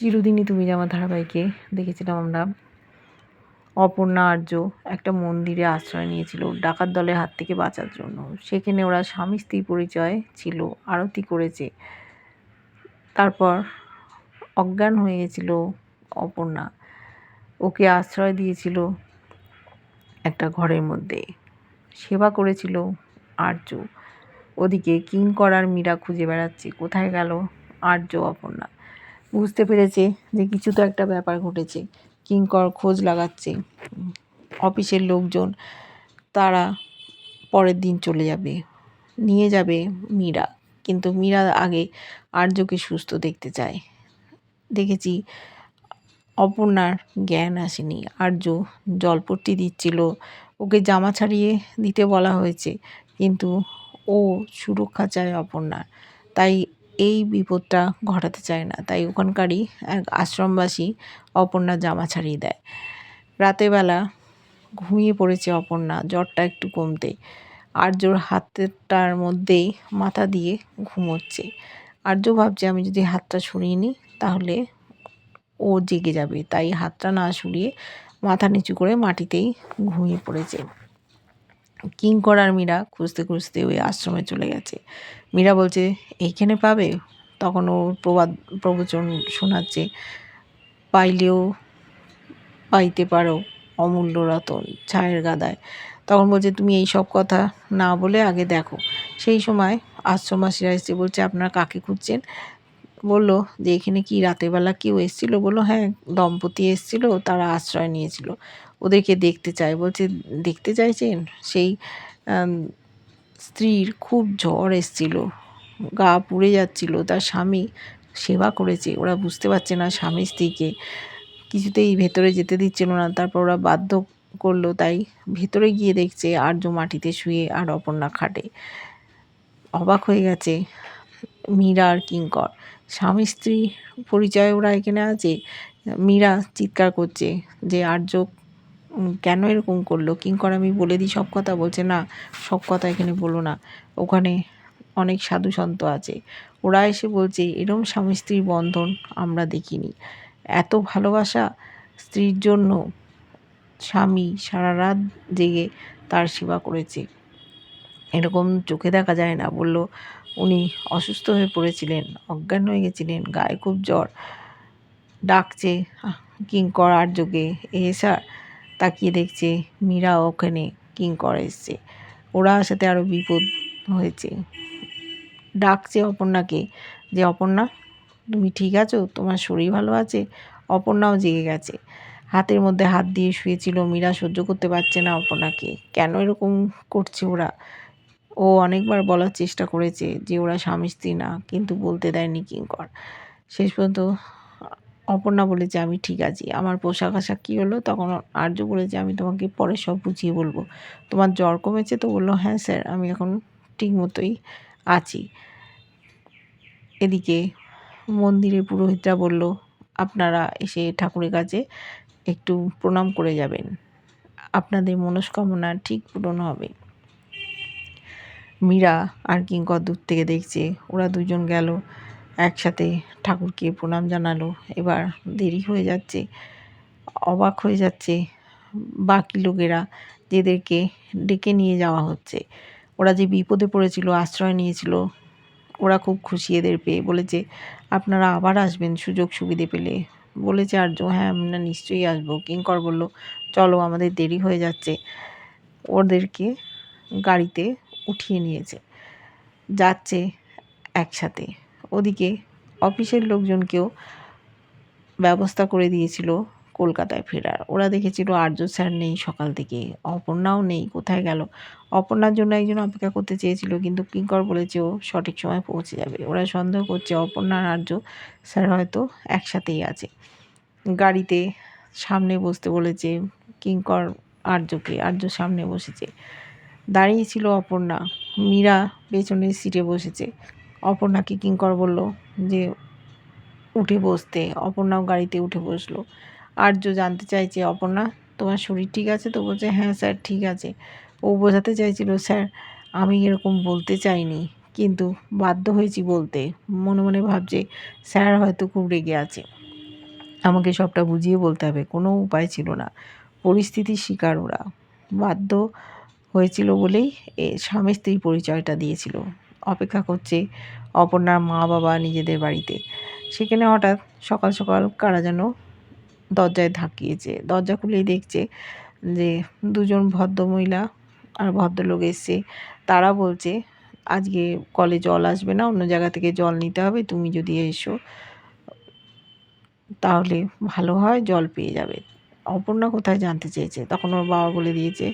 চিরদিনই তুমি আমার ধারাবাহিকে দেখেছিলাম আমরা অপর্ণা, আর্য একটা মন্দিরে আশ্রয় নিয়েছিল ডাকাত দলের হাত থেকে বাঁচার জন্য। সেখানে ওরা স্বামী, স্ত্রী পরিচয় ছিল, আরতি করেছে। তারপর অজ্ঞান হয়ে গেছিল অপর্ণা। ওকে আশ্রয় দিয়েছিল একটা ঘরের মধ্যে। সেবা করেছিল আর্য। ওদিকে কিং করার মীরা খুঁজে বেড়াচ্ছে। কোথায় গেল আর্য, অপর্ণা? বুঝতে পেরেছে যে কিছু তো একটা ব্যাপার ঘটেছে। কিঙ্কর খোঁজ লাগাচ্ছে। অফিসের লোকজন, তারা পরের দিন চলে যাবে। নিয়ে যাবে মীরা। কিন্তু মীরা আগে আর্যকে সুস্থ দেখতে চায়। দেখেছি অপর্ণার জ্ঞান আসেনি। আর্য জলপট্টি দিচ্ছিল। ওকে জামা ছাড়িয়ে দিতে বলা হয়েছে। কিন্তু ও সুরক্ষা চায় অপর্ণার। তাই এই বিপদটা ঘটাতে চায় না। তাই ওখানকারই এক আশ্রমবাসী অপর্ণা জামা ছাড়িয়ে দেয়। রাতেবেলা ঘুমিয়ে পড়েছে অপর্ণা, জ্বরটা একটু কমতে। আর্যর হাতটার মধ্যেই মাথা দিয়ে ঘুমোচ্ছে। আর্য ভাবছে, আমি যদি হাতটা সরিয়ে নিই, তাহলে ও জেগে যাবে। তাই হাতটা না সরিয়ে মাথা নিচু করে মাটিতেই ঘুমিয়ে পড়েছে। কিঙ্কর আর মীরা খুঁজতে খুঁজতে ওই আশ্রমে চলে গেছে। মীরা বলছে, এইখানে পাবে? তখন ও প্রবাদ, প্রবচন শোনাচ্ছে, পাইলেও পাইতে পারো অমূল্য রতন ছায়ের গাদায়। তখন বলছে, তুমি এই সব কথা না বলে আগে দেখো। সেই সময় আশ্রমাসীরা এসে বলছে, আপনারা কাকে খুঁজছেন? বলল, যে এখানে কি রাতেরবেলা কেউ এসেছিল? বলল হ্যাঁ দম্পতি এসেছিল, তারা আশ্রয় নিয়েছিল। ওদেরকে দেখতে চায়। বলছে, দেখতে চাইছেন? সেই স্ত্রীর খুব জ্বর এসছিল। গা পুড়ে যাচ্ছিল। তার স্বামী সেবা করেছে। ওরা বুঝতে পারছে না স্বামী স্ত্রীকে। কিছুতেই ভেতরে যেতে দিচ্ছিল না। তারপর ওরা বাধ্য করল। তাই ভেতরে গিয়ে দেখছে আর্য মাটিতে শুয়ে আর অপর্ণা খাটে। অবাক হয়ে গেছে মীরা আর কিঙ্কর। স্বামী স্ত্রী পরিচয় ওরা এখানে আছে। মীরা চিৎকার করছে যে আর্য কেন এরকম করল? কিঙ্কর আমি বলে দিই, সব কথা বলছে, না, সব কথা এখানে বলো না। ওখানে অনেক সাধু সন্ত আছে। ওরা এসে বলছে, এরম স্বামী স্ত্রীর বন্ধন আমরা দেখিনি। এত ভালোবাসা স্ত্রীর জন্য স্বামী সারা রাত জেগে তার সেবা করেছে। এরকম চোখে দেখা যায় না, বলল। উনি অসুস্থ হয়ে পড়েছিলেন, অজ্ঞান হয়ে গেছিলেন, গায়ে খুব জ্বর। ডাকছে কিঙ্কর আর্যকে এ, স্যার তাকিয়ে দেখছে মীরা ওখানে কিঙ্কর এসছে। ওরা সাথে আরও বিপদ হয়েছে। ডাকছে অপর্ণাকে যে, অপর্ণা, তুমি ঠিক আছো? তোমার শরীর ভালো আছে? অপর্ণাও জেগে গেছে। হাতের মধ্যে হাত দিয়ে শুয়েছিল মীরা, সহ্য করতে পারছে না অপর্ণাকে। কেন এরকম করছে ওরা? ও অনেকবার বলার চেষ্টা করেছে যে, ওরা স্বামী স্ত্রী না, কিন্তু বলতে দেয়নি কিঙ্কর। শেষ পর্যন্ত অপর্ণা বলেছে আমি ঠিক আছি। আমার পোশাক আশাক কী হলো? তখন আর্য বলেছে আমি তোমাকে পরে সব বুঝিয়ে বলব। তোমার জ্বর কমেছে? তো বলল হ্যাঁ স্যার, আমি এখন ঠিক মতোই আছি। এদিকে মন্দিরে পুরোহিতরা বলল, আপনারা এসে ঠাকুরের কাছে একটু প্রণাম করে যাবেন। আপনাদের মনস্কামনা ঠিক পূরণ হবে। মীরা আর কিঙ্কর দূর থেকে দেখছে, ওরা দুজন গেল। একসাথে ঠাকুরকে প্রণাম জানালো। এবার দেরি হয়ে যাচ্ছে, অবাক হয়ে যাচ্ছে বাকি লোকেরা যেদেরকে ডেকে নিয়ে যাওয়া হচ্ছে। ওরা যে বিপদে পড়েছিল, আশ্রয় নিয়েছিল, ওরা খুব খুশি এদের পেয়ে। বলেছে, আপনারা আবার আসবেন, সুযোগ সুবিধে পেলে। বলেছে আর্য হ্যাঁ আমরা নিশ্চয়ই আসব। কিঙ্কর বলল, চলো, আমাদের দেরি হয়ে যাচ্ছে। ওদেরকে গাড়িতে উঠিয়ে নিয়েছে। যাচ্ছে একসাথে। ওদিকে অফিসের লোকজনকেও ব্যবস্থা করে দিয়েছিল কলকাতায় ফেরার। ওরা দেখেছিল আর্য স্যার নেই সকাল থেকে। অপর্ণাও নেই, কোথায় গেল? অপর্ণার জন্য একজন অপেক্ষা করতে চেয়েছিল, কিন্তু কিঙ্কর বলেছে ও সঠিক সময় পৌঁছে যাবে। ওরা সন্দেহ করছে অপর্ণা আর আর্য স্যার হয়তো একসাথেই আছে। গাড়িতে সামনে বসতে বলেছে কিঙ্কর আর্যকে। আর্য সামনে বসেছে। দাঁড়িয়ে ছিল অপর্ণা। মীরা পেছনের সিটে বসেছে। অপর্ণাকে কিঙ্কর বলল যে, উঠে বসতে। অপর্ণাও গাড়িতে উঠে বসল। আর্য জানতে চাইছে, অপর্ণা, তোমার শরীর ঠিক আছে? তো বলছে হ্যাঁ স্যার, ঠিক আছে। ও বোঝাতে চাইছিল, স্যার, আমি এরকম বলতে চাইনি, কিন্তু বাধ্য হয়েছি বলতে। মনে মনে ভাবছে, স্যার হয়তো খুব রেগে আছে। আমাকে সবটা বুঝিয়ে বলতে হবে, কোনো উপায় ছিল না। পরিস্থিতির শিকার ওরা। বাধ্য হয়েছিল বলেই এ স্বামী স্ত্রী পরিচয়টা দিয়েছিল। অপেক্ষা করছে অপর্ণার মা বাবা নিজেদের বাড়িতে। সেখানে হঠাৎ সকাল সকাল কারা যেন দরজায় ধাক্কিয়েছে। দরজা খুলেই দেখছে যে দুজন ভদ্রমহিলা আর ভদ্রলোক এসছে। তারা বলছে, আজকে কলে জল আসবে না, অন্য জায়গা থেকে জল নিতে হবে, তুমি যদি এসো, তাহলে ভালো হয়, জল পেয়ে যাবে। অপর্ণা কোথায় জানতে চেয়েছে? তখন ওর বাবা বলে দিয়েছে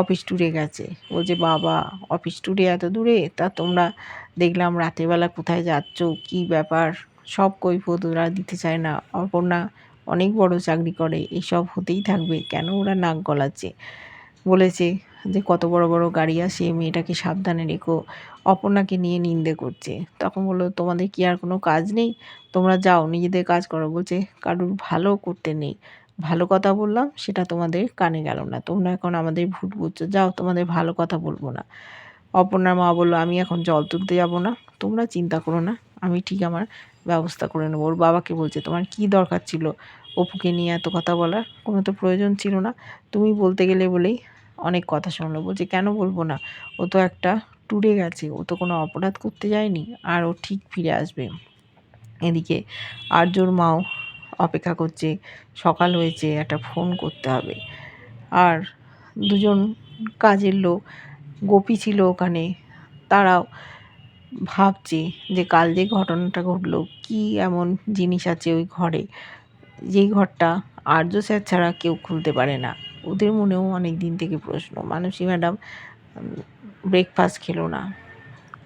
অফিস ট্যুরে গেছে। বলছে বাবা অফিস ট্যুরে এত দূরে? তা তোমরা দেখলাম রাতেরবেলা কোথায় যাচ্ছ? কি ব্যাপার? সব কৈফত ওরা দিতে চায় না। অপর্ণা অনেক বড় চাকরি করে। এসব হতেই থাকবে। কেন ওরা নাক গলাচ্ছে? বলেছে যে, কত বড় বড় গাড়ি আসে, মেয়েটাকে সাবধানে রেখো। অপর্ণাকে নিয়ে নিন্দে করছে। তখন বলল, তোমাদের কি আর কোনো কাজ নেই? তোমরা যাও, নিজেদের কাজ করো। বলছে, কারুর ভালো করতে নেই। ভালো কথা বললাম, সেটা তোমাদের কানে গেল না। তোমরা এখন আমাদের ভুট বুঝছ, যাও তোমাদের ভালো কথা বলব না। অপর্ণার মা বলল, আমি এখন জল তুলতে যাব না, তোমরা চিন্তা করো না, আমি ঠিক আমার ব্যবস্থা করে নেব। ওর বাবাকে বলছে, তোমার কি দরকার ছিল অপুকে নিয়ে এত কথা বলার? কোনো তো প্রয়োজন ছিল না। তুমি বলতে গেলে বলেই অনেক কথা শুনলো। বলছে, কেন বলব না? ও তো একটা ট্যুরে গেছে, ও তো কোনো অপরাধ করতে যায়নি, আর ও ঠিক ফিরে আসবে। এদিকে আর্যর মাও অপেক্ষা করছে। সকাল হয়েছে, একটা ফোন করতে হবে। আর দুজন কাজের লোক, গোপী ছিল ওখানে, তারাও ভাবছে যে কাল যে ঘটনাটা ঘটলো, কি এমন জিনিস আছে ওই ঘরে? যেই ঘরটা আর্য স্যার ছাড়া কেউ খুলতে পারে না। ওদের মনেও অনেক দিন থেকে প্রশ্ন, মানসী ম্যাডাম ব্রেকফাস্ট খেলো না।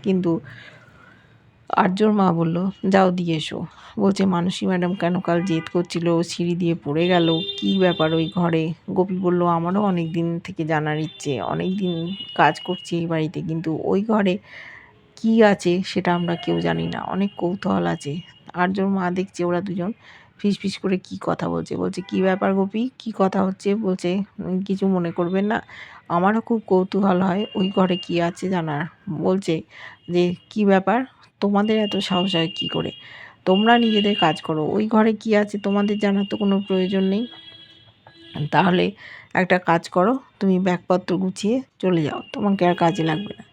কিন্তু আর্যর মা বলল, যাও দিয়ে এসো। বলছে, মানসী ম্যাডাম কেন কাল জেদ করছিল সিঁড়ি দিয়ে পড়ে গেল, কি ব্যাপার ওই ঘরে? গোপী বলল, আমারও অনেক দিন থেকে জানার ইচ্ছে অনেক দিন কাজ করছি এই বাড়িতে, কিন্তু ওই ঘরে কি আছে সেটা আমরা কেউ জানি না, অনেক কৌতূহল আছে। আর্যর মা দেখছে, ওরা দুজন ফিস ফিস করে কি কথা বলছে। বলছে, কি ব্যাপার গোপী? কি কথা হচ্ছে? বলছে, কিছু মনে করবেন না আমারও খুব কৌতূহল হয় ওই ঘরে কি আছে জানার। বলছে যে, কি ব্যাপার? তোমাদের এত সাহস হয় কী করে? তোমরা নিজেদের কাজ করো। ওই ঘরে কি আছে তোমাদের জানার তো কোনো প্রয়োজন নেই। তাহলে একটা কাজ করো, তুমি ব্যাগপত্র গুছিয়ে চলে যাও। তোমাকে আর কাজে লাগবে না।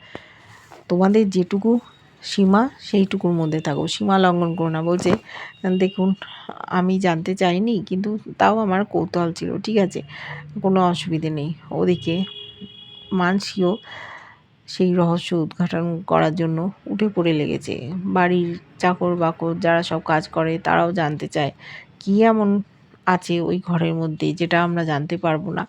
তোমাদের যেটুকু সীমা, সেইটুকুর মধ্যে থাকো। সীমা লঙ্ঘন করো না। বলছে, দেখুন, আমি জানতে চাইনি, কিন্তু তাও আমার কৌতূহল ছিল। ঠিক আছে, কোনো অসুবিধে নেই। ওদিকে মানসিও সেই রহস্য উদ্ঘাটন করার জন্য উঠে পড়ে লেগেছে। বাড়ির চাকর বাকর যারা সব কাজ করে, তারাও জানতে চায়, কী এমন আছে ওই ঘরের মধ্যে যেটা আমরা জানতে পারব না?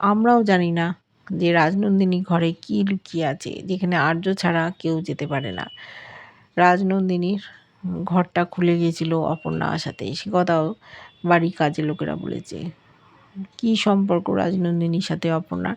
আমরাও জানি না যে রাজনন্দিনী ঘরে কী লুকিয়ে আছে, যেখানে আর্য ছাড়া কেউ যেতে পারে না। রাজনন্দিনীর ঘরটা খুলে গিয়েছিল অপর্ণা আসাতে। সে কথাও বাড়ির কাজের লোকেরা বলেছে। কি সম্পর্ক রাজনন্দিনীর সাথে অপর্ণার?